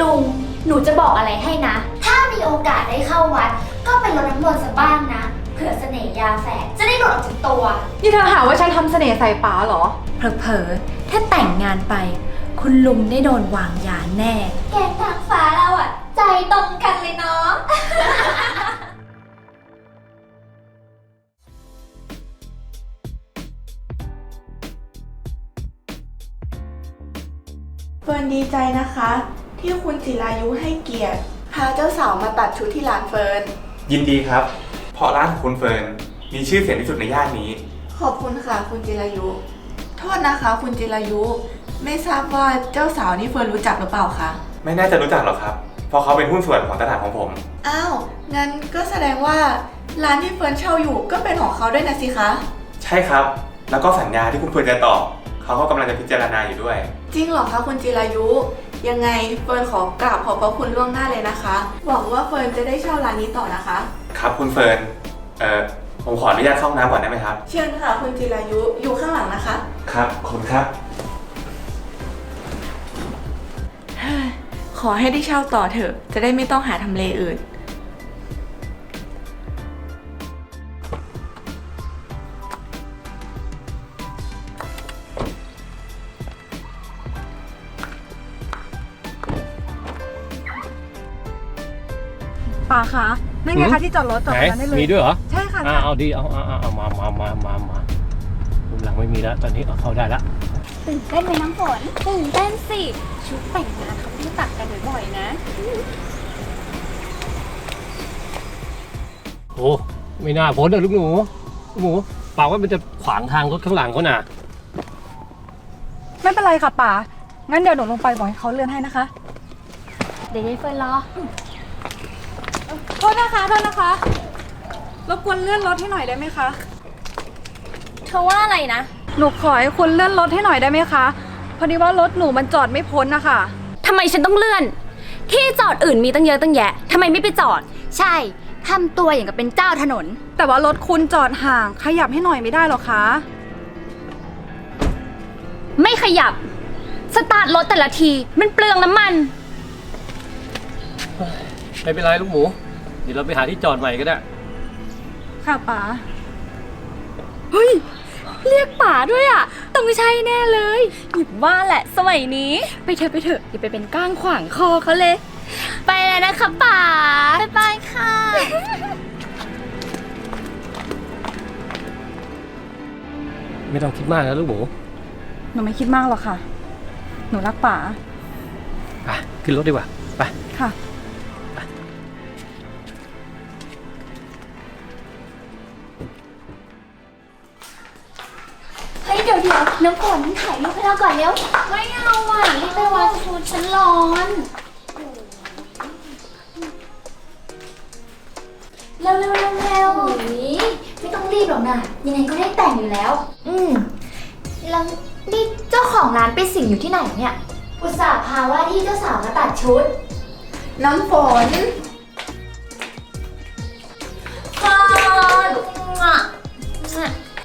ลุง หนูจะบอกอะไรให้นะ ถ้ามีโอกาสได้เข้าวัด ก็ไปรดน้ำมนต์สักบ้างนะ เผื่อเสน่ห์ยาแฝดจะได้หลุดออกจากตัว นี่เธอหาว่าฉันทำเสน่ห์ใส่ป๋าเหรอ เผลอๆ ถ้าแต่งงานไป คุณลุงได้โดนวางยาแน่ แกงทางฟ้าเราอะใจตรงกันเลยเนาะ เฟิร์นดีใจนะคะ ที่คุณจิรายุให้เกียรติพาเจ้าสาวมาตัดชุดที่ร้านเฟิร์น ยินดีครับ เพราะร้านของคุณเฟิร์นมีชื่อเสียงที่สุดในย่านนี้ ขอบคุณค่ะคุณจิรายุ โทษนะคะ คุณจิรายุ ไม่ทราบว่าเจ้าสาวนี่เฟิร์นรู้จักหรือเปล่าคะ ไม่น่าจะรู้จักหรอกครับ เพราะเขาเป็นหุ้นส่วนของตลาดของผม อ้าว งั้นก็แสดงว่าร้านที่เฟิร์นเช่าอยู่ก็เป็นของเขาด้วยนะสิคะ ใช่ครับ แล้วก็สัญญาที่คุณเฟิร์นจะตอบเขาก็กำลังจะพิจารณาอยู่ด้วย จริงเหรอคะคุณจิรายุ ยังไงเฟิร์นขอกราบขอบพระคุณล่วงหน้าเลยนะคะหวังว่าเฟิร์นจะได้เช่าร้านนี้ต่อนะคะ ครับคุณเฟิร์นเอ่อผมขออนุญาตเข้าห้องน้ำก่อนได้ไหมครับ เชิญค่ะคุณจิรายุอยู่ข้างหลังนะคะ ครับขอบคุณครับ ขอให้ได้เช่าต่อเถอะ จะได้ไม่ต้องหาทำเลอื่น ป๋าคะนั่นไงหืคะมที่จอดรถจอดไหนตรงนั้นได้เลยมีด้วยเหรอใช่ค่ะอ่าเอาดีเอาเอาเอาเอามามามามามามาหลังไม่มีแล้วตอนนี้เอาเข้าได้ละตื่นเต้นไหมน้ำฝนตื่นเต้นสิชุดแต่งงานเขาไม่ได้ตัดกันบ่อยๆนะโอ้ไม่น่าพ้นนะลูกหนูลูกหนูเปล่าว่ามันจะขวางทางรถข้างหลังเขาน่ะไม่เป็นไรค่ะป๋างั้นเดี๋ยวหนูลงไปบอกให้เขาเลื่อนให้นะคะ เดี๋ยวยายเฟิร์นรอ โทษนะคะ โทษนะคะ รบกวนเลื่อนรถให้หน่อยได้ไหมคะ เธอว่าอะไรนะ หนูขอให้คุณเลื่อนรถให้หน่อยได้ไหมคะ พอดีว่ารถหนูมันจอดไม่พ้นนะคะ ทำไมฉันต้องเลื่อน ที่จอดอื่นมีตั้งเยอะตั้งแยะทำไมไม่ไปจอด ใช่ทำตัวอย่างกับเป็นเจ้าถนน แต่ว่ารถคุณจอดห่าง ขยับให้หน่อยไม่ได้หรอคะ ไม่ขยับ สตาร์ทรถแต่ละที มันเปลืองน้ำมัน ไม่เป็นไรลูกหมู เดี๋ยวเราไปหาที่จอดใหม่ก็ได้ ค่ะป๋าเรียกป๋าด้วยอะ ต้องใช่แน่เลย หยิบว่าแหละ สมัยนี้ ไปเถอะไปเถอะอย่าไปเป็นก้างขวางคอเขาเลย ไปแล้วนะคะป๋าบ๊ายบายค่ะ ไม่ต้องคิดมากนะลูกหมูหนูไม่คิดมากหรอกค่ะ หนูรักป๋าไปขึ้นรถดีกว่า ไป ค่ะ น้ำฝนถ่ายรูปให้เราก่อนเร็ว ไม่เอาอะรีบไปวัดชุดฉันร้อน เร็วเร็วเร็วเร็วไม่ต้องรีบหรอกนะยังไงก็ได้แต่งอยู่แล้ว อืมแล้วนี่เจ้าของร้านไปสิงอยู่ที่ไหนเนี่ย อุตส่าห์พาว่าที่เจ้าสาวมาตัดชุด น้ำฝนฟอนอะ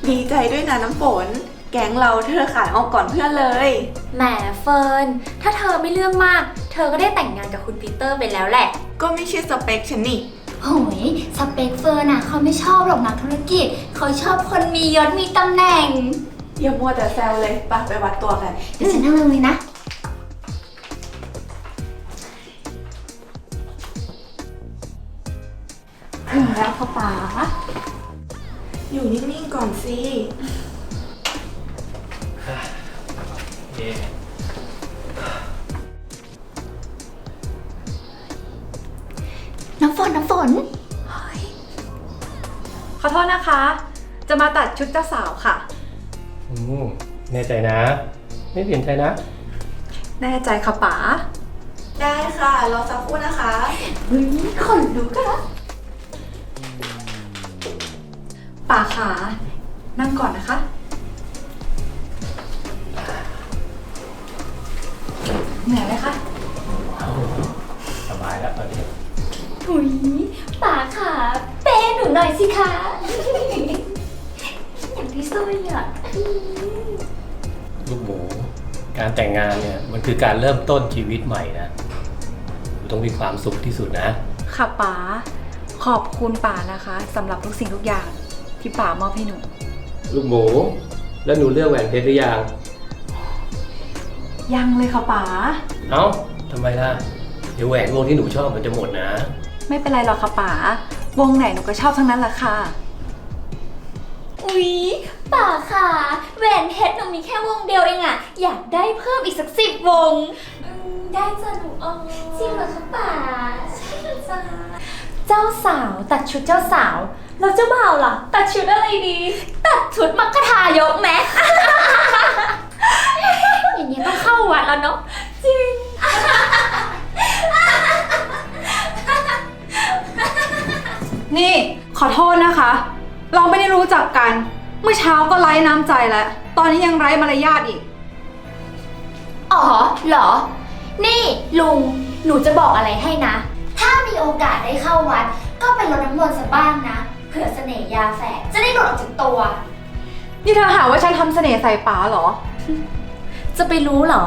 ดีใจด้วยนะน้ำฝน แก๊งเราเธอขายออกก่อนเพื่อนเลย แหมเฟิร์น ถ้าเธอไม่เรื่องมาก เธอก็ได้แต่งงานกับคุณปีเตอร์ไปแล้วแหละ ก็ไม่ใช่สเปคฉันนี่ โหยสเปคเฟิร์นอะเขาไม่ชอบหรอกนักธุรกิจ เขาชอบคนมียศมีตำแหน่ง อย่ามัวแต่แซวเลยไปไปวัดตัวกัน เดี๋ยวฉันนั่งลงเลยนะ ถึงแล้วค่ะป๋าอยู่นิ่งๆก่อนสิ น้ำฝนน้ำฝน ขอโทษนะคะ จะมาตัดชุดเจ้าสาวค่ะ อืมแน่ใจนะ ไม่เปลี่ยนใจนะ แน่ใจค่ะป๋า ได้ค่ะ รอสักครู่นะคะ เฮ้ยขนลุกอะป๋าขานั่งก่อนนะคะ หุยป๋าขาเป้หนูหน่อยสิคะอยากได้สร้อยอะลูกหมู การแต่งงานเนี่ยมันคือการเริ่มต้นชีวิตใหม่นะต้องมีความสุขที่สุดนะ ค่ะป๋าขอบคุณป๋านะคะสำหรับทุกสิ่งทุกอย่างที่ป๋ามอบให้หนู ลูกหมู แล้วหนูเลือกแหวนเพชรหรือยัง ยังเลยค่ะป๋าเอ้าทำไมล่ะ เดี๋ยวแหวนวงที่หนูชอบมันจะหมดนะ ไม่เป็นไรหรอกค่ะป๋าวงไหนหนูก็ชอบทั้งนั้นแหละค่ะ อุ๊ยป่าค่ะแหวนเพชรหนูมีแค่วงเดียวเองอะอยากได้เพิ่มอีกสักสิบวงอืมได้จ้ะหนูเออจริงเหรอคะป่าใช่จ้ะเจ้าสาวตัดชุดเจ้าสาวแล้วเจ้าบ่าวล่ะ ตัดชุดอะไรดี ตัดชุดมักกะทายกไหม อย่างนี้ต้องเข้าวัดแล้วเนาะ นี่ขอโทษนะคะ เราไม่ได้รู้จักกัน เมื่อเช้าก็ไร้น้ำใจแล้ว ตอนนี้ยังไร้มารยาทอีก อ๋อเหรอ นี่ลุง หนูจะบอกอะไรให้นะ ถ้ามีโอกาสได้เข้าวัด ก็ไปรดน้ำมนต์สักบ้างนะ เผื่อเสน่ห์ยาแฝดจะได้หลุดออกจากตัว นี่เธอหาว่าฉันทำเสน่ห์ใส่ป๋าเหรอ จะไปรู้เหรอ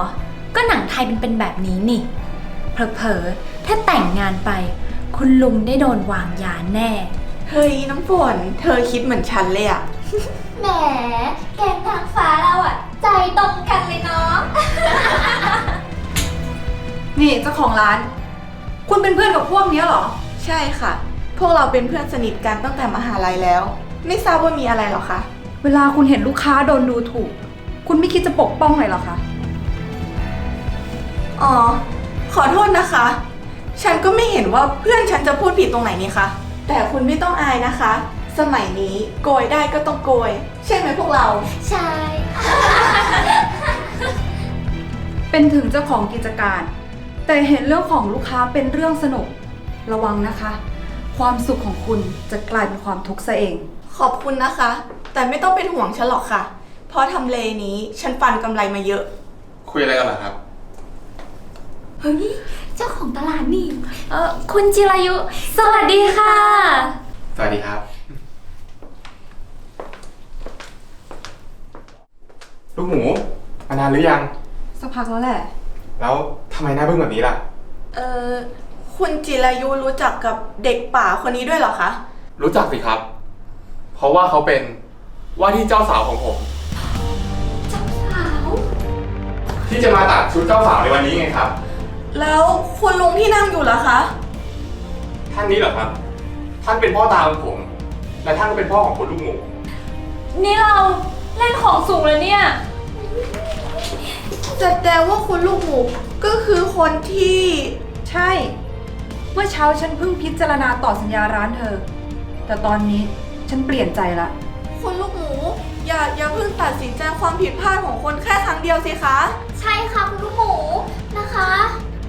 ก็หนังไทยมันเป็นแบบนี้นี่ เผลอๆ ถ้าแต่งงานไป คุณลุงได้โดนวางยาแน่ เฮ้ยน้ำฝน เธอคิดเหมือนฉันเลยอะแหมแกงทางฟ้าเราอะใจตรงกันเลยเนาะ นี่เจ้าของร้าน คุณเป็นเพื่อนกับพวกเนี้ยเหรอ ใช่ค่ะ พวกเราเป็นเพื่อนสนิทกันตั้งแต่มหาลัยแล้ว ไม่ทราบว่ามีอะไรหรอคะ เวลาคุณเห็นลูกค้าโดนดูถูก คุณไม่คิดจะปกป้องหน่อยเหรอคะ อ๋อ ขอโทษนะคะ ฉันก็ไม่เห็นว่าเพื่อนฉันจะพูดผิดตรงไหนนี่คะ แต่คุณไม่ต้องอายนะคะ สมัยนี้โกยได้ก็ต้องโกย ใช่ไหมพวกเรา ใช่ เป็นถึงเจ้าของกิจการ แต่เห็นเรื่องของลูกค้าเป็นเรื่องสนุก ระวังนะคะ ความสุขของคุณจะกลายเป็นความทุกข์ซะเอง ขอบคุณนะคะ แต่ไม่ต้องเป็นห่วงฉันหรอกค่ะ เพราะทำเลนี้ฉันฟันกำไรมาเยอะ คุยอะไรกันเหรอครับ เฮ้ยเจ้าของตลาดนี่ เออคุณจิรายุ สวัสดีค่ะ สวัสดีครับ ลูกหมูมานานหรือยัง สักพักแล้วแหละ แล้วทำไมหน้าบึ้งแบบนี้ล่ะ เออคุณจิรายุรู้จักกับเด็กป่าคนนี้ด้วยเหรอคะ รู้จักสิครับ เพราะว่าเขาเป็นว่าที่เจ้าสาวของผม เจ้าสาว ที่จะมาตัดชุดเจ้าสาวในวันนี้ไงครับ แล้วคุณลุงที่นั่งอยู่เหรอคะ ท่านนี้เหรอครับ ท่านเป็นพ่อตาของผม และท่านก็เป็นพ่อของคุณลูกหมู นี่เราเล่นของสูงเลยเนี่ย แสดงว่าคุณลูกหมูก็คือคนที่ ใช่ เมื่อเช้าฉันเพิ่งพิจารณาต่อสัญญาร้านเธอ แต่ตอนนี้ฉันเปลี่ยนใจละ คุณลูกหมู อย่าอย่าเพิ่งตัดสินใจความผิดพลาดของคนแค่ครั้งเดียวสิคะ ใช่ค่ะคุณลูกหมูนะคะ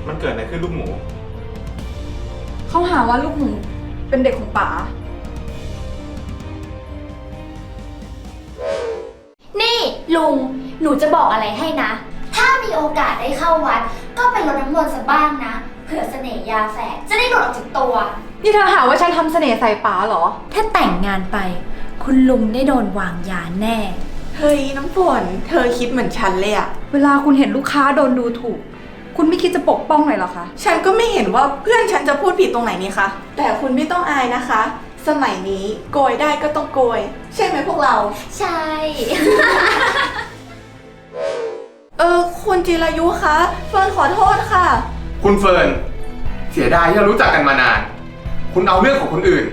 มันเกิดอะไรขึ้นลูกหมู เขาหาว่าลูกหมูเป็นเด็กของป๋า นี่ลุง หนูจะบอกอะไรให้นะ ถ้ามีโอกาสได้เข้าวัด ก็ไปรดน้ำมนต์สักบ้างนะ เผื่อเสน่ห์ยาแฝดจะได้หลุดออกจากตัว นี่เธอหาว่าฉันทำเสน่ห์ใส่ป๋าเหรอ ถ้าแต่งงานไป คุณลุงได้โดนวางยาแน่ เฮ้ยน้ำฝน เธอคิดเหมือนฉันเลยอะเวลาคุณเห็นลูกค้าโดนดูถูก คุณไม่คิดจะปกป้องหน่อยเหรอคะ ฉันก็ไม่เห็นว่าเพื่อนฉันจะพูดผิดตรงไหนนี่คะ แต่คุณไม่ต้องอายนะคะ สมัยนี้โกยได้ก็ต้องโกย ใช่ไหมพวกเรา ใช่ เออคุณจิรายุคะ เฟิร์นขอโทษค่ะ คุณเฟิร์นเสียดายที่เรารู้จักกันมานาน คุณเอาเรื่องของคนอื่น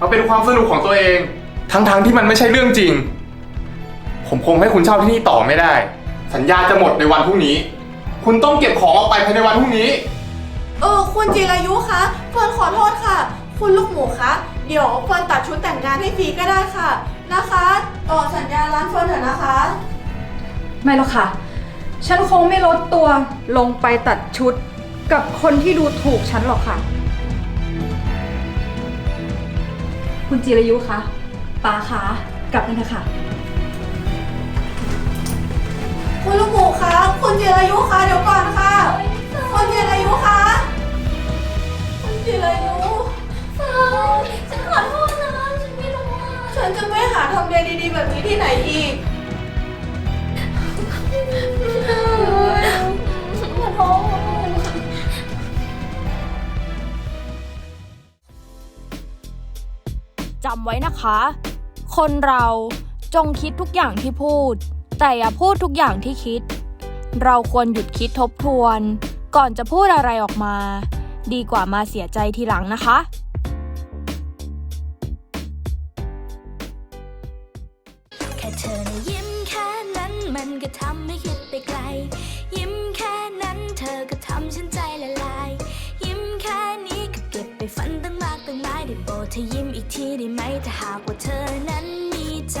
มาเป็นความสนุกของตัวเอง ทั้งๆที่มันไม่ใช่เรื่องจริง ผมคงให้คุณเช่าที่นี่ต่อไม่ได้ สัญญาจะหมดในวันพรุ่งนี้ คุณต้องเก็บของออกไปภายในวันพรุ่งนี้ เออคุณจิรายุคะเฟิร์นขอโทษค่ะ คุณลูกหมูคะเดี๋ยวเฟิร์นตัดชุดแต่งงานให้ฟรีก็ได้ค่ะ นะคะ ต่อสัญญาร้านเฟิร์นเถอะนะคะ ไม่หรอกค่ะ ฉันคงไม่ลดตัวลงไปตัดชุดกับคนที่ดูถูกฉันหรอกค่ะ คุณจิรายุคะป๋าคะกลับกันเถอะค่ะ คุณลูกหมูคะ คุณเจรายุคะ เดี๋ยวก่อนค่ะ คุณเจรายุคะ คุณเจรายุฉันขอโทษนะ ฉันไม่รู้ฉันจะไม่หาทำเลดีๆ แบบนี้ที่ไหนอีกจำไว้นะคะ คนเราจงคิดทุกอย่างที่พูด แต่อย่าพูดทุกอย่างที่คิด เราควรหยุดคิดทบทวน ก่อนจะพูดอะไรออกมา ดีกว่ามาเสียใจทีหลังนะคะแค่เธอนะยิ้มแค่นั้นมันก็ทำให้คิดไปไกล ยิ้มแค่นั้นเธอก็ทำฉันใจละลาย ยิ้มแค่นี้ก็เก็บไปฝันตั้งมากตั้งหลายได้โปรดเธอยิ้มอีกทีได้ไหมถ้าหากว่าเธอนั้นมีใจ